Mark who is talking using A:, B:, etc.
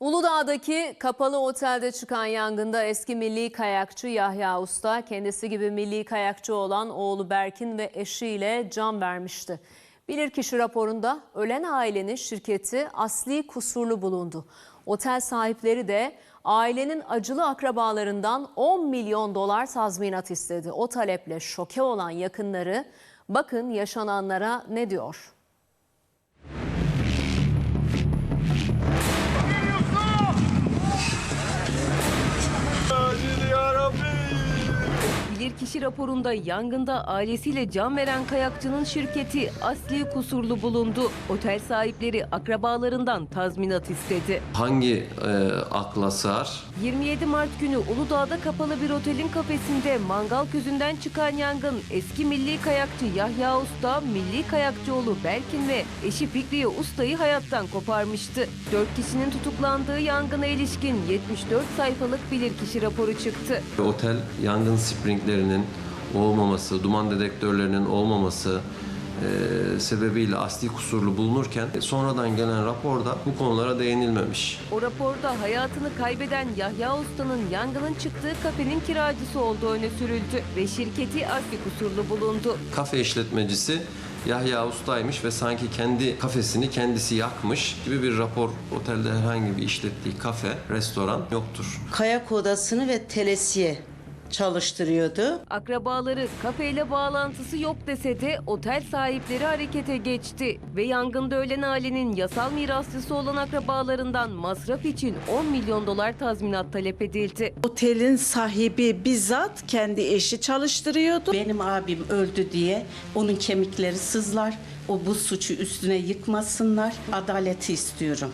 A: Uludağ'daki kapalı otelde çıkan yangında eski milli kayakçı Yahya Usta kendisi gibi milli kayakçı olan oğlu Berkin ve eşiyle can vermişti. Bilirkişi raporunda ölen ailenin şirketi asli kusurlu bulundu. Otel sahipleri de ailenin acılı akrabalarından 10 milyon dolar tazminat istedi. O taleple şoke olan yakınları bakın yaşananlara ne diyor?
B: Bilirkişi raporunda yangında ailesiyle can veren kayakçının şirketi asli kusurlu bulundu. Otel sahipleri akrabalarından tazminat istedi.
C: Hangi e, akla sığar?
B: 27 Mart günü Uludağ'da kapalı bir otelin kafesinde mangal közünden çıkan yangın eski milli kayakçı Yahya Usta, milli kayakçıoğlu Berkin ve eşi Fikriye Usta'yı hayattan koparmıştı. 4 kişinin tutuklandığı yangına ilişkin 74 sayfalık bilirkişi raporu çıktı.
C: Otel yangın springlerinin olmaması, duman dedektörlerinin olmaması e, sebebiyle asli kusurlu bulunurken sonradan gelen raporda bu konulara değinilmemiş.
B: O raporda hayatını kaybeden Yahya Usta'nın yangının çıktığı kafenin kiracısı olduğu öne sürüldü ve şirketi asli kusurlu bulundu.
C: Kafe işletmecisi Yahya Usta'ymış ve sanki kendi kafesini kendisi yakmış gibi bir rapor otelde herhangi bir işlettiği kafe, restoran yoktur.
D: kayak odasını ve telesiye çalıştırıyordu.
B: Akrabaları kafeyle bağlantısı yok dese de otel sahipleri harekete geçti ve yangında ölen ailenin yasal mirasçısı olan akrabalarından masraf için 10 milyon dolar tazminat talep edildi.
E: Otelin sahibi bizzat kendi eşi çalıştırıyordu.
D: Benim abim öldü diye onun kemikleri sızlar. O bu suçu üstüne yıkmasınlar. Adaleti istiyorum.